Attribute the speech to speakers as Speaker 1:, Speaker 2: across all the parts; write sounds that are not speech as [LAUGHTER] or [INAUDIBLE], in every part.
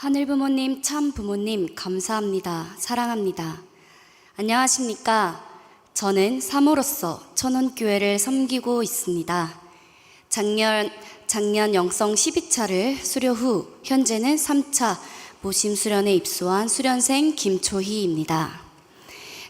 Speaker 1: 하늘 부모님, 참 부모님, 감사합니다. 사랑합니다. 안녕하십니까. 저는 사모로서 천원교회를 섬기고 있습니다. 작년, 작년 영성 12차를 수료 후, 현재는 3차 모심 수련에 입소한 수련생 김초희입니다.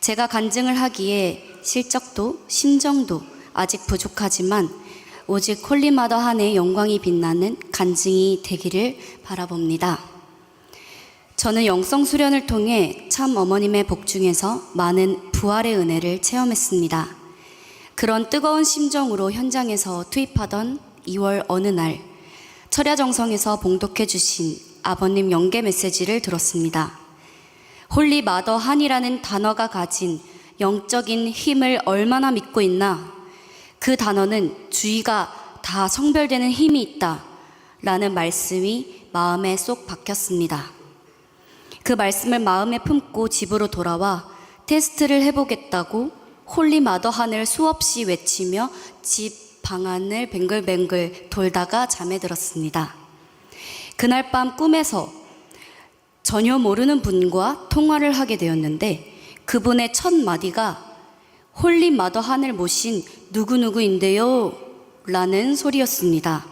Speaker 1: 제가 간증을 하기에 실적도 심정도 아직 부족하지만 오직 홀리마더 한의 영광이 빛나는 간증이 되기를 바라봅니다. 저는 영성 수련을 통해 참 어머님의 복중에서 많은 부활의 은혜를 체험했습니다. 그런 뜨거운 심정으로 현장에서 투입하던 2월 어느 날 철야정성에서 봉독해 주신 아버님 연계 메시지를 들었습니다. 홀리 마더 한이라는 단어가 가진 영적인 힘을 얼마나 믿고 있나? 그 단어는 주의가 다 성별되는 힘이 있다. 라는 말씀이 마음에 쏙 박혔습니다. 그 말씀을 마음에 품고 집으로 돌아와 테스트를 해보겠다고 홀리 마더 한을 수없이 외치며 집 방 안을 뱅글뱅글 돌다가 잠에 들었습니다. 그날 밤 꿈에서 전혀 모르는 분과 통화를 하게 되었는데 그분의 첫 마디가 홀리 마더 한을 모신 누구누구인데요 라는 소리였습니다.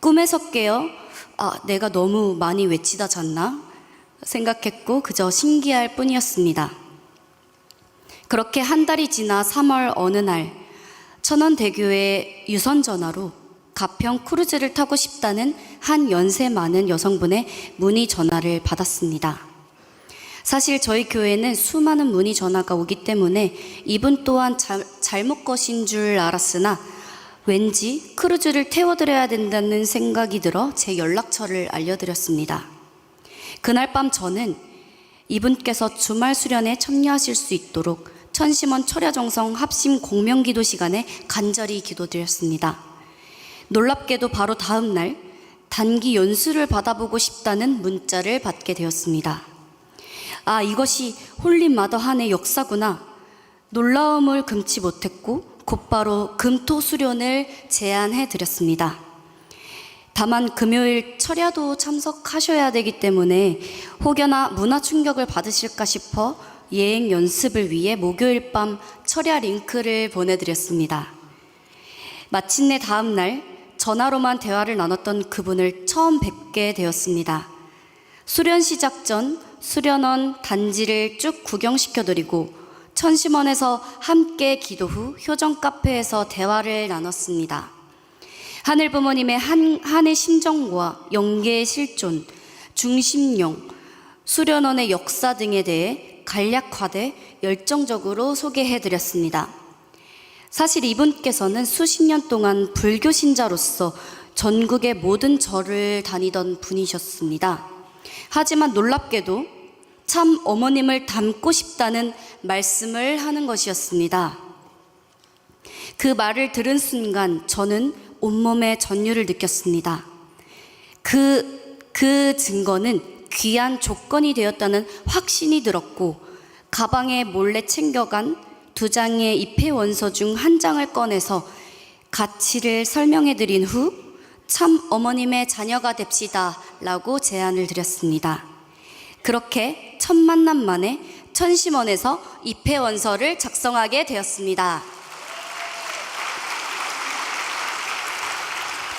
Speaker 1: 꿈에서 깨어 아, 내가 너무 많이 외치다 잤나? 생각했고 그저 신기할 뿐이었습니다. 그렇게 한 달이 지나 3월 어느 날 천원대교의 유선 전화로 가평 크루즈를 타고 싶다는 한 연세 많은 여성분의 문의 전화를 받았습니다. 사실 저희 교회는 수많은 문의 전화가 오기 때문에 이분 또한 자, 잘못 것인 줄 알았으나 왠지 크루즈를 태워드려야 된다는 생각이 들어 제 연락처를 알려드렸습니다. 그날 밤 저는 이분께서 주말 수련에 참여하실 수 있도록 천심원 철야정성 합심 공명기도 시간에 간절히 기도드렸습니다. 놀랍게도 바로 다음 날 단기 연수를 받아보고 싶다는 문자를 받게 되었습니다. 아, 이것이 홀린 마더 한의 역사구나. 놀라움을 금치 못했고 곧바로 금토 수련을 제안해 드렸습니다. 다만 금요일 철야도 참석하셔야 되기 때문에 혹여나 문화 충격을 받으실까 싶어 예행 연습을 위해 목요일 밤 철야 링크를 보내드렸습니다. 마침내 다음 날 전화로만 대화를 나눴던 그분을 처음 뵙게 되었습니다. 수련 시작 전 수련원 단지를 쭉 구경시켜드리고 천심원에서 함께 기도 후 효정 카페에서 대화를 나눴습니다. 하늘 부모님의 한, 한의 심정과 영계의 실존, 중심용, 수련원의 역사 등에 대해 간략화돼 열정적으로 소개해 드렸습니다. 사실 이분께서는 수십 년 동안 불교 신자로서 전국의 모든 절을 다니던 분이셨습니다. 하지만 놀랍게도 참 어머님을 닮고 싶다는 말씀을 하는 것이었습니다. 그 말을 들은 순간 저는 온몸에 전율을 느꼈습니다. 그, 그 증거는 귀한 조건이 되었다는 확신이 들었고, 가방에 몰래 챙겨간 두 장의 입회 원서 중 한 장을 꺼내서 가치를 설명해 드린 후, 참 어머님의 자녀가 됩시다 라고 제안을 드렸습니다. 그렇게 첫 만남 만에 천심원에서 입회 원서를 작성하게 되었습니다.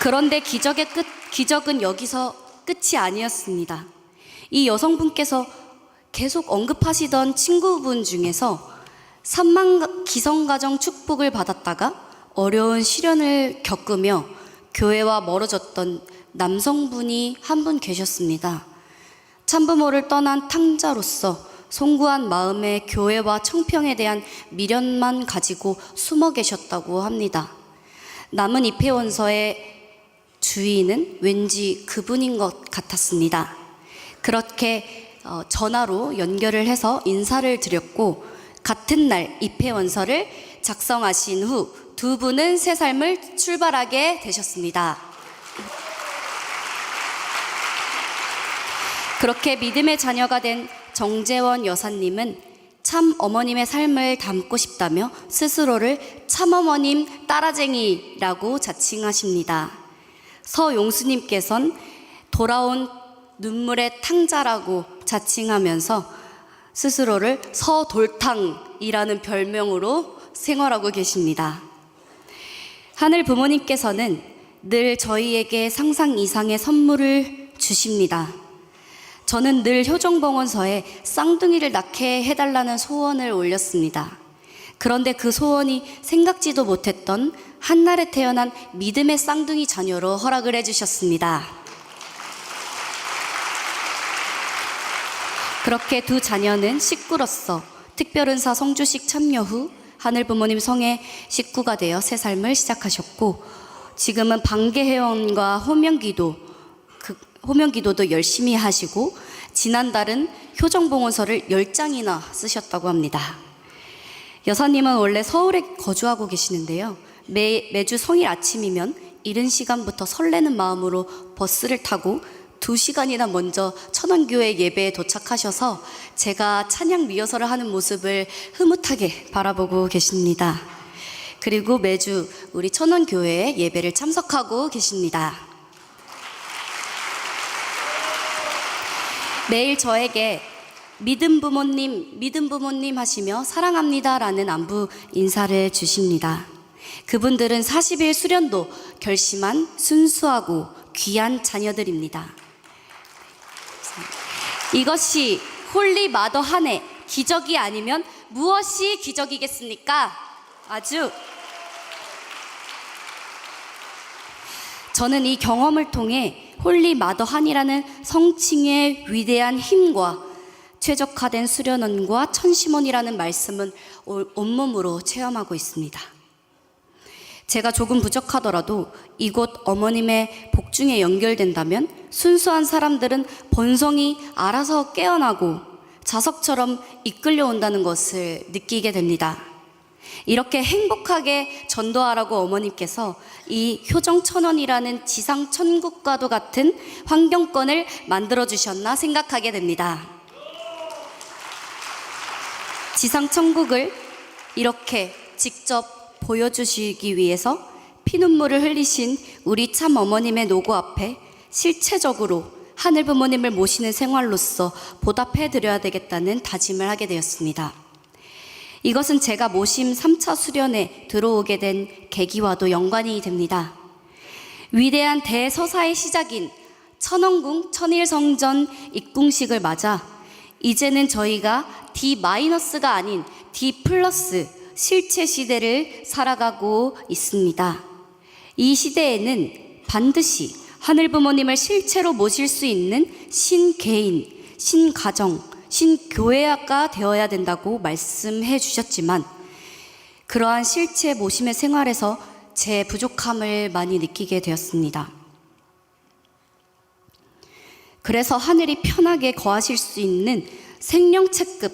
Speaker 1: 그런데 기적의 끝, 기적은 여기서 끝이 아니었습니다. 이 여성분께서 계속 언급하시던 친구분 중에서 산만 기성가정 축복을 받았다가 어려운 시련을 겪으며 교회와 멀어졌던 남성분이 한 분 계셨습니다. 참부모를 떠난 탕자로서 송구한 마음에 교회와 청평에 대한 미련만 가지고 숨어 계셨다고 합니다. 남은 입회 원서의 주인은 왠지 그분인 것 같았습니다. 그렇게 어, 전화로 연결을 해서 인사를 드렸고 같은 날 입회 원서를 작성하신 후 두 분은 새 삶을 출발하게 되셨습니다. 그렇게 믿음의 자녀가 된 정재원 여사님은 참 어머님의 삶을 담고 싶다며 스스로를 참 어머님 따라쟁이라고 자칭하십니다. 서용수님께선 돌아온 눈물의 탕자라고 자칭하면서 스스로를 서돌탕이라는 별명으로 생활하고 계십니다. 하늘 부모님께서는 늘 저희에게 상상 이상의 선물을 주십니다. 저는 늘 효정봉원서에 쌍둥이를 낳게 해달라는 소원을 올렸습니다. 그런데 그 소원이 생각지도 못했던 한날에 태어난 믿음의 쌍둥이 자녀로 허락을 해주셨습니다. 그렇게 두 자녀는 식구로서 특별은사 성주식 참여 후 하늘 부모님 성의 식구가 되어 새 삶을 시작하셨고 지금은 방계 회원과 호명기도 그 호명기도도 열심히 하시고 지난달은 효정봉원서를 10장이나 쓰셨다고 합니다. 여사님은 원래 서울에 거주하고 계시는데요. 매, 매주 성일 아침이면 이른 시간부터 설레는 마음으로 버스를 타고 두 시간이나 먼저 천원교회 예배에 도착하셔서 제가 찬양 리허설을 하는 모습을 흐뭇하게 바라보고 계십니다. 그리고 매주 우리 천원교회에 예배를 참석하고 계십니다. 매일 저에게 믿음 부모님, 믿음 부모님 하시며 사랑합니다라는 안부 인사를 주십니다. 그분들은 40일 수련도 결심한 순수하고 귀한 자녀들입니다. 이것이 홀리 마더 한 해 기적이 아니면 무엇이 기적이겠습니까? 아주 저는 이 경험을 통해 홀리 마더 한이라는 성칭의 위대한 힘과 최적화된 수련원과 천심원이라는 말씀은 올- 온몸으로 체험하고 있습니다. 제가 조금 부족하더라도 이곳 어머님의 복중에 연결된다면 순수한 사람들은 본성이 알아서 깨어나고 자석처럼 이끌려 온다는 것을 느끼게 됩니다. 이렇게 행복하게 전도하라고 어머님께서 이 효정천원이라는 지상 천국과도 같은 환경권을 만들어 주셨나 생각하게 됩니다. 지상 천국을 이렇게 직접 보여주시기 위해서 피눈물을 흘리신 우리 참 어머님의 노고 앞에 실체적으로 하늘 부모님을 모시는 생활로서 보답해 드려야 되겠다는 다짐을 하게 되었습니다. 이것은 제가 모심 3차 수련에 들어오게 된 계기와도 연관이 됩니다. 위대한 대서사의 시작인 천원궁 천일성전 입궁식을 맞아 이제는 저희가 D 마이너스가 아닌 D 플러스 실체 시대를 살아가고 있습니다. 이 시대에는 반드시 하늘 부모님을 실체로 모실 수 있는 신개인, 신가정, 신교회가 되어야 된다고 말씀해 주셨지만 그러한 실체 모심의 생활에서 제 부족함을 많이 느끼게 되었습니다. 그래서 하늘이 편하게 거하실 수 있는 생명체급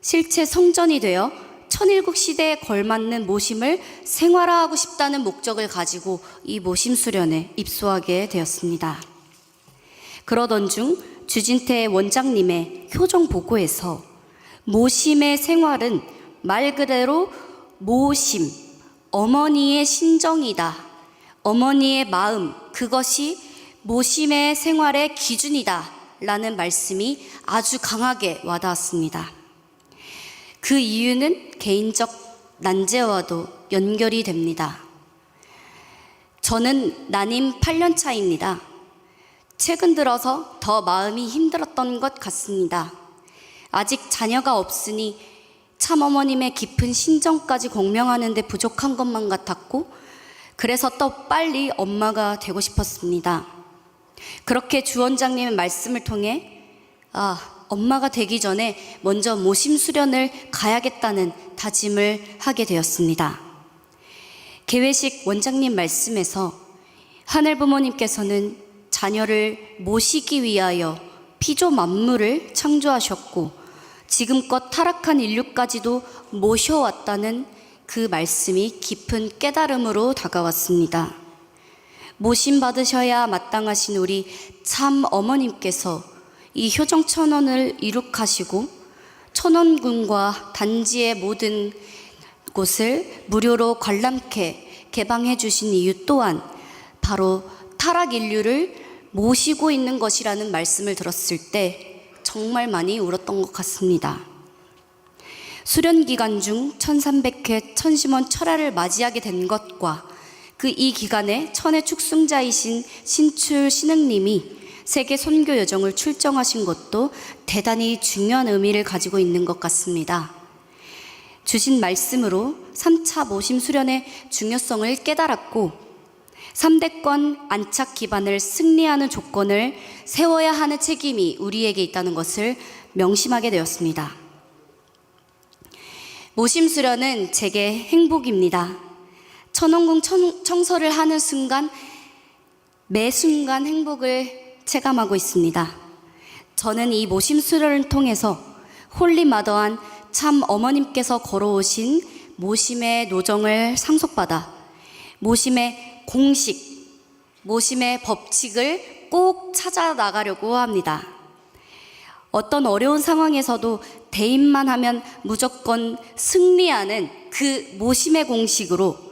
Speaker 1: 실체 성전이 되어 천일국 시대에 걸맞는 모심을 생활화하고 싶다는 목적을 가지고 이 모심 수련에 입소하게 되었습니다. 그러던 중 주진태 원장님의 효정 보고에서 모심의 생활은 말 그대로 모심, 어머니의 신정이다. 어머니의 마음, 그것이 모심의 생활의 기준이다. 라는 말씀이 아주 강하게 와닿았습니다. 그 이유는 개인적 난제와도 연결이 됩니다. 저는 난임 8년 차입니다. 최근 들어서 더 마음이 힘들었던 것 같습니다. 아직 자녀가 없으니 참어머님의 깊은 신정까지 공명하는데 부족한 것만 같았고, 그래서 또 빨리 엄마가 되고 싶었습니다. 그렇게 주 원장님의 말씀을 통해, 아, 엄마가 되기 전에 먼저 모심 수련을 가야겠다는 다짐을 하게 되었습니다. 개회식 원장님 말씀에서 하늘 부모님께서는 자녀를 모시기 위하여 피조 만물을 창조하셨고 지금껏 타락한 인류까지도 모셔왔다는 그 말씀이 깊은 깨달음으로 다가왔습니다. 모심 받으셔야 마땅하신 우리 참 어머님께서 이 효정 천원을 이룩하시고 천원군과 단지의 모든 곳을 무료로 관람케 개방해 주신 이유 또한 바로 타락 인류를 모시고 있는 것이라는 말씀을 들었을 때 정말 많이 울었던 것 같습니다. 수련 기간 중 1300회 천심원 철화를 맞이하게 된 것과 그 이 기간에 천의 축승자이신 신출 신흥님이 세계 선교 여정을 출정하신 것도 대단히 중요한 의미를 가지고 있는 것 같습니다. 주신 말씀으로 3차 모심 수련의 중요성을 깨달았고 3대권 안착 기반을 승리하는 조건을 세워야 하는 책임이 우리에게 있다는 것을 명심하게 되었습니다. 모심 수련은 제게 행복입니다. 천원궁 청- 청소를 하는 순간 매 순간 행복을 체감하고 있습니다. 저는 이 모심 수련을 통해서 홀리마더한 참 어머님께서 걸어오신 모심의 노정을 상속받아 모심의 공식, 모심의 법칙을 꼭 찾아 나가려고 합니다. 어떤 어려운 상황에서도 대입만 하면 무조건 승리하는 그 모심의 공식으로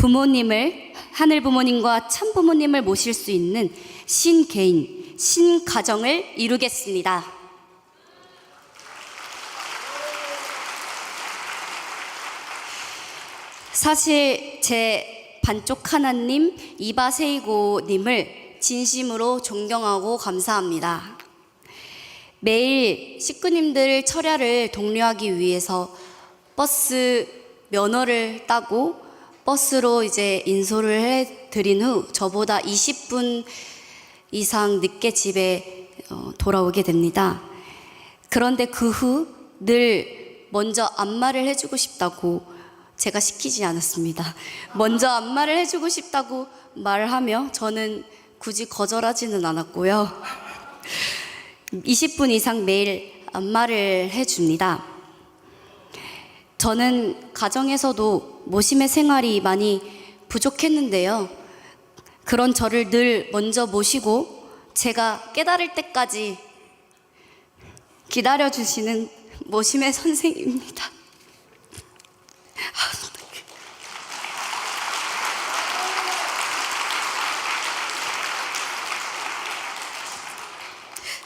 Speaker 1: 부모님을 하늘 부모님과 참 부모님을 모실 수 있는 신개인, 신가정을 이루겠습니다. 사실 제 반쪽 하나님 이바세이고님을 진심으로 존경하고 감사합니다. 매일 식구님들 철야를 독려하기 위해서 버스 면허를 따고 버스로 이제 인솔을 해 드린 후 저보다 20분 이상 늦게 집에 어, 돌아오게 됩니다. 그런데 그 후 늘 먼저 안마를 해주고 싶다고 제가 시키지 않았습니다. 먼저 안마를 해주고 싶다고 말하며 저는 굳이 거절하지는 않았고요. 20분 이상 매일 안마를 해줍니다. 저는 가정에서도 모심의 생활이 많이 부족했는데요. 그런 저를 늘 먼저 모시고 제가 깨달을 때까지 기다려주시는 모심의 선생입니다. [LAUGHS]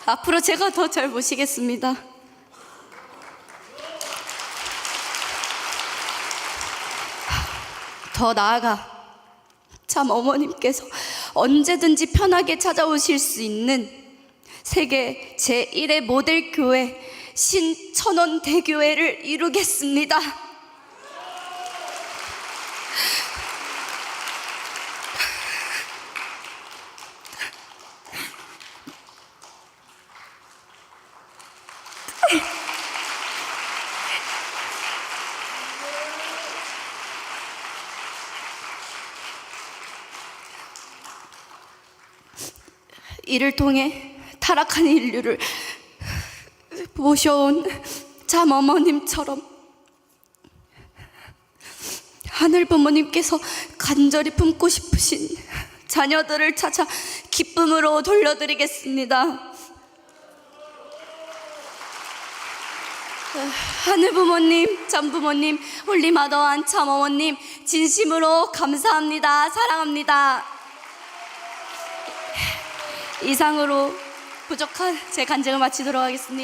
Speaker 1: 앞으로 제가 더 잘 모시겠습니다. 더 나아가 참 어머님께서 언제든지 편하게 찾아오실 수 있는 세계 제1의 모델 교회 신천원 대교회를 이루겠습니다. 이를 통해 타락한 인류를 모셔온 참 어머님처럼 하늘 부모님께서 간절히 품고 싶으신 자녀들을 찾아 기쁨으로 돌려드리겠습니다. 하늘 부모님, 참 부모님, 홀리마더한 참 어머님, 진심으로 감사합니다. 사랑합니다. 이상으로 부족한 제 간증을 마치도록 하겠습니다.